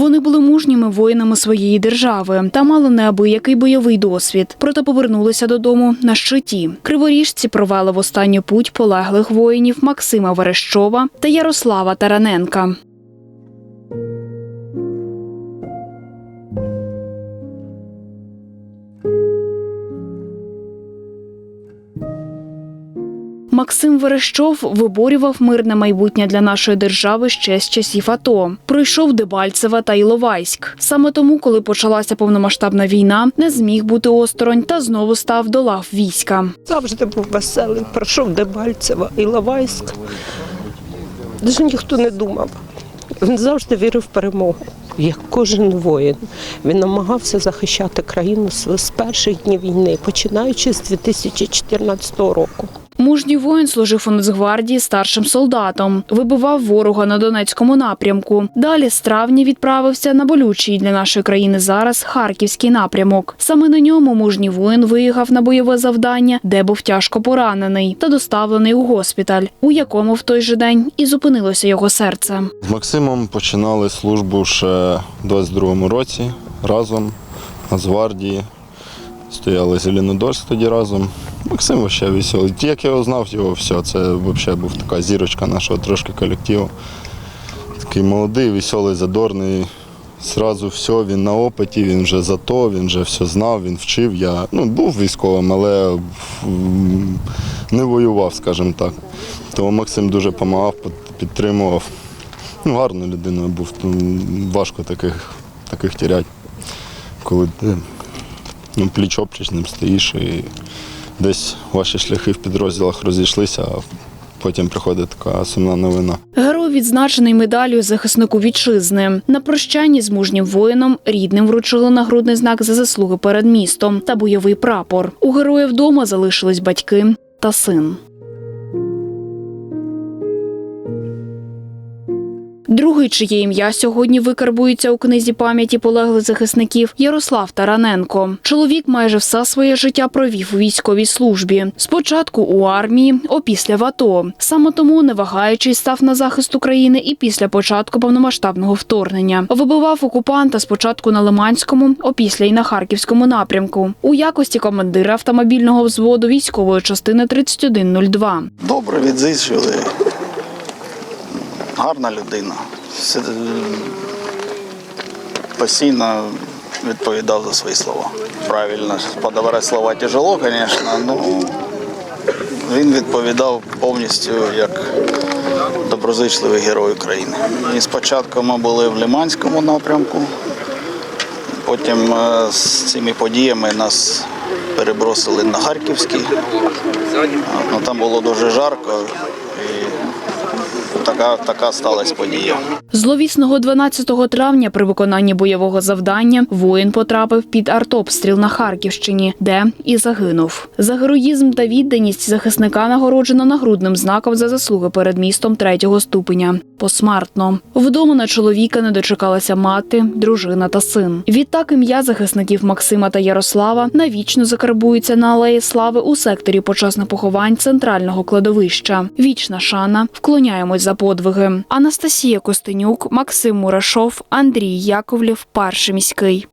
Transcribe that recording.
Вони були мужніми воїнами своєї держави та мали неабиякий бойовий досвід. Проте повернулися додому на щиті. Криворіжці провели в останню путь полеглих воїнів Максима Верещова та Ярослава Тараненка. Максим Верещов виборював мирне майбутнє для нашої держави ще з часів АТО. Пройшов Дебальцеве та Іловайськ. Саме тому, коли почалася повномасштабна війна, не зміг бути осторонь та знову став до лав війська. Завжди був веселий, пройшов Дебальцева, Іловайськ. Даже ніхто не думав. Він завжди вірив в перемогу, як кожен воїн. Він намагався захищати країну з перших днів війни, починаючи з 2014 року. Мужній воїн служив у Нацгвардії старшим солдатом, вибивав ворога на Донецькому напрямку. Далі з травня відправився на болючий для нашої країни зараз харківський напрямок. Саме на ньому мужній воїн виїхав на бойове завдання, де був тяжко поранений та доставлений у госпіталь, у якому в той же день і зупинилося його серце. З Максимом починали службу ще в 22-му році разом Нацгвардії. Стояли Зеленодольськ тоді разом. Максим ще веселий. Як я його знав, його все. Це взагалі був така зірочка нашого трошки колективу. Такий молодий, веселий, задорний. Зразу все, він на опиті, він вже за то, він вже все знав, він вчив. Я ну, був військовим, але не воював, скажімо так. Тому Максим дуже допомагав, підтримував. Ну, гарною людиною був. Ну, важко таких, таких тіряти, коли ти ну, пліч опліч з ним стоїш і десь ваші шляхи в підрозділах розійшлися, а потім приходить така сумна новина. Герой відзначений медаллю захиснику вітчизни. На прощанні з мужнім воїном рідним вручили нагрудний знак за заслуги перед містом та бойовий прапор. У героя вдома залишились батьки та син. Другий, чиє ім'я сьогодні викарбується у книзі пам'яті полеглих захисників Ярослав Тараненко. Чоловік майже все своє життя провів у військовій службі. Спочатку у армії, опісля в АТО. Саме тому, не вагаючись, став на захист України і після початку повномасштабного вторгнення. Вибивав окупанта спочатку на Лиманському, опісля й на Харківському напрямку. У якості командира автомобільного взводу військової частини 3102. Добре відзичили. Гарна людина. Все- Постійно відповідав за свої слова. Правильно, подобрати слова тяжело, звісно, але він відповідав повністю як доброзичливий герой України. І спочатку ми були в Лиманському напрямку, потім е, з цими подіями нас перебросили на Харківський. Ну, там було дуже жарко і така, така сталася подія. Зловісного 12 травня при виконанні бойового завдання воїн потрапив під артобстріл на Харківщині, де і загинув. За героїзм та відданість захисника нагороджено нагрудним знаком за заслуги перед містом третього ступеня. Посмертно вдома на чоловіка не дочекалася мати, дружина та син. Відтак ім'я захисників Максима та Ярослава навічно закарбується на алеї слави у секторі почесних поховань центрального кладовища. Вічна шана. Вклоняємось за подвиги. Анастасія Костенюк, Максим Мурашов, Андрій Яковлів, Перший міський.